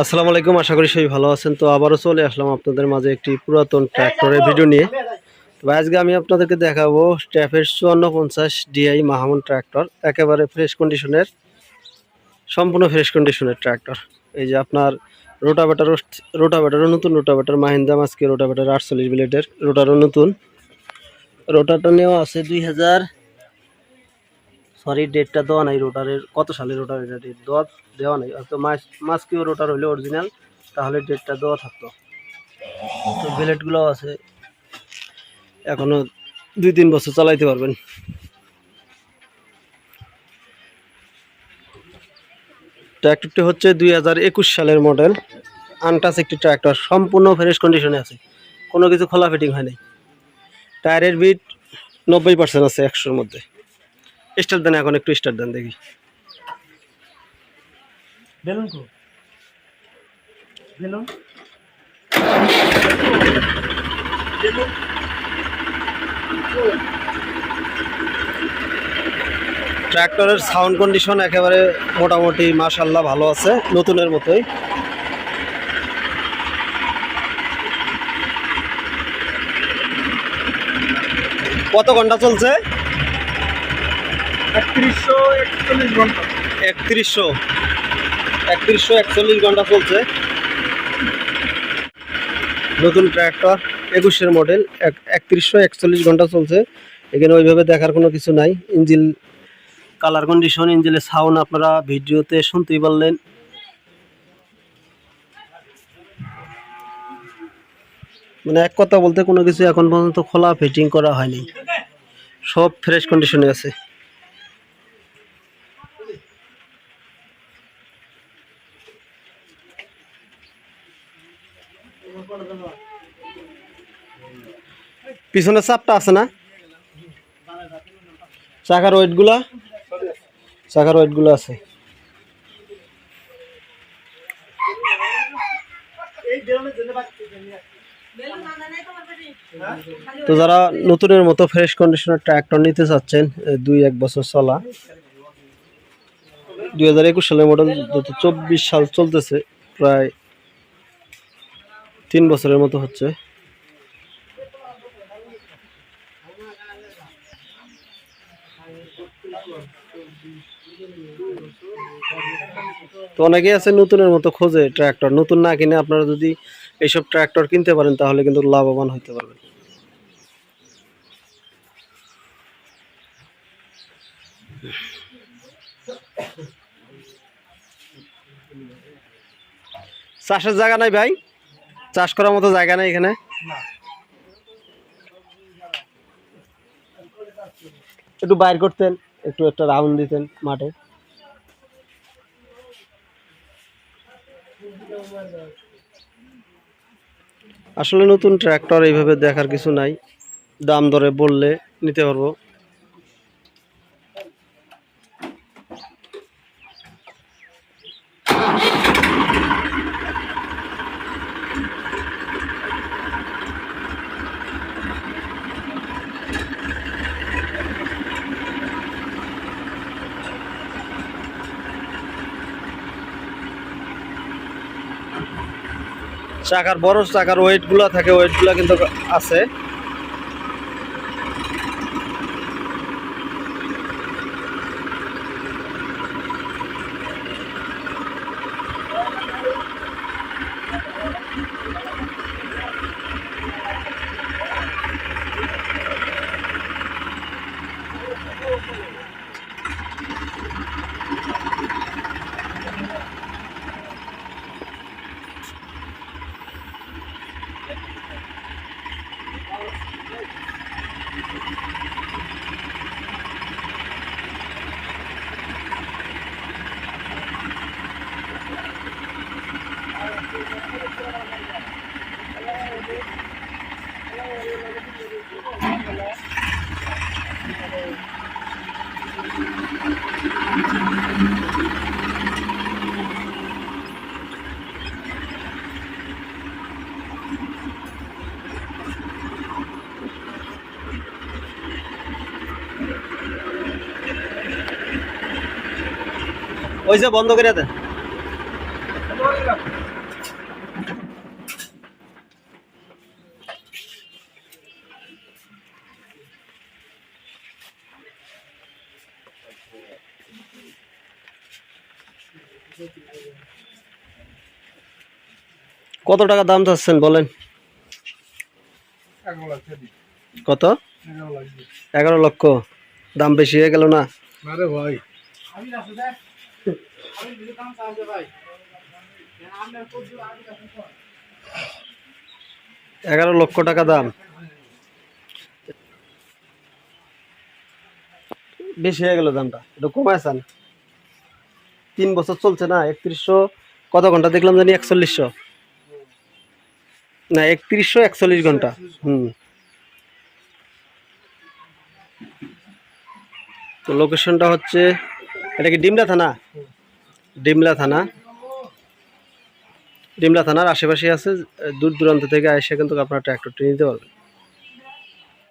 আসসালামু আলাইকুম, আশা করি সবাই ভালো আছেন। তো আবারও চলে আসলাম আপনাদের মাঝে একটি পুরাতন ট্র্যাক্টরের ভিডিও নিয়ে। তো আজকে আমি আপনাদেরকে দেখাবো স্ট্যাফের চুয়ান্ন পঞ্চাশ ডিআই মাহমুন ট্র্যাক্টর, একেবারে ফ্রেশ কন্ডিশনের সম্পূর্ণ ফ্রেশ কন্ডিশনের ট্র্যাক্টর। এই যে আপনার রোটাভেটারও রোটাভেটারও নতুন রোটাভেটার মাহিন্দা মাস্কি রোটাভেটার আটচল্লিশ ব্লেডের রোটারও নতুন। রোটারটা নেওয়া আছে দুই হাজার সরি ডেটটা দেওয়া নাই রোটারের কত সালে রোটার এটা ডেট দেওয়া দেওয়া নাই। হয়তো মাস মাস্কিও রোটার হলে অরিজিনাল তাহলে ডেটটা দেওয়া থাকতো। তো ব্লেডগুলো আছে। এখনও দুই তিন বছর চালাইতে পারবেন। ট্র্যাক্টরটি হচ্ছে দুই হাজার একুশ সালের মডেল আনটাচ একটি ট্র্যাক্টর সম্পূর্ণ ফ্রেশ কন্ডিশনে আছে। কোনো কিছু খোলা ফিটিং হয়নি টায়ারের বিট নব্বই পার্সেন্ট আছে একশোর মধ্যে। স্টার দেন এখন একটু স্টার দেন দেখি। বেলুন কো? বেলুন? ট্র্যাক্টরের সাউন্ড কন্ডিশন একেবারে মোটামুটি মাশাল্লাহ ভালো আছে নতুনের মতোই। কত ঘণ্টা চলছে? একত্রিশশো ঘণ্টা। একত্রিশশো একত্রিশশো একচল্লিশ ঘণ্টা চলছে। নতুন ট্র্যাক্টর একুশের মডেল এক একত্রিশশো একচল্লিশ ঘণ্টা চলছে। এখানে ওইভাবে দেখার কোনো কিছু নাই। ইঞ্জিল কালার কন্ডিশন ইঞ্জিনের সাউন্ড আপনারা ভিডিওতে শুনতেই পারলেন। মানে এক কথা বলতে কোনো কিছু এখন পর্যন্ত খোলা ফিটিং করা হয়নি। সব ফ্রেশ কন্ডিশনে আছে। পিছনের চাপটা আছে না? চাকার ওয়েটগুলা? চাকার ওয়েটগুলো আছে। তো যারা নতুনের মতো ফ্রেশ কন্ডিশনের ট্র্যাক্টর নিতে চাচ্ছেন দুই এক বছর চলা। দুই হাজার একুশ সালের মডেল চব্বিশ সাল চলতেছে, প্রায় তিন বছরের মতো হচ্ছে। তো অনেকেই আছে নতুনের মতো খোঁজে ট্র্যাক্টর। নতুন না কিনে আপনারা যদি এইসব ট্র্যাক্টর কিনতে পারেন, তাহলে কিন্তু লাভবান হতে পারবেন। চাষের জায়গা নাই ভাই? চাষ করার মতো জায়গা নাই এখানে? একটু বাইর করতেন একটু একটা রাউন্ড দিতেন মাঠে। আসলে নতুন ট্র্যাক্টর এইভাবে দেখার কিছু নাই। দাম দরে বললে নিতে পারব। চাকার বড় চাকার ওয়েটগুলো থাকে ওয়েটগুলো কিন্তু আছে। ওই যে বন্ধ করে দেন কত টাকা দাম চাচ্ছেন বলেন? কত? এগারো লক্ষ। দাম বেশি হয়ে গেল না? ভাই। এগারো লক্ষ টাকা দাম। বেশি হয়ে গেল দামটা। একটু কমাইছেন তিন বছর চলছে না, একত্রিশশো, কত ঘণ্টা দেখলাম জানি একচল্লিশশো। না, একত্রিশশো, একচল্লিশ ঘণ্টা। হুম। তো লোকেশনটা হচ্ছে এটা কি ডিমলা থানা? ডিমলা থানা। ডিমলা থানার আশেপাশে আছে, দূর দূরান্ত থেকে এসে কিন্তু আপনারা ট্র্যাক্টরটি নিতে পারবেন।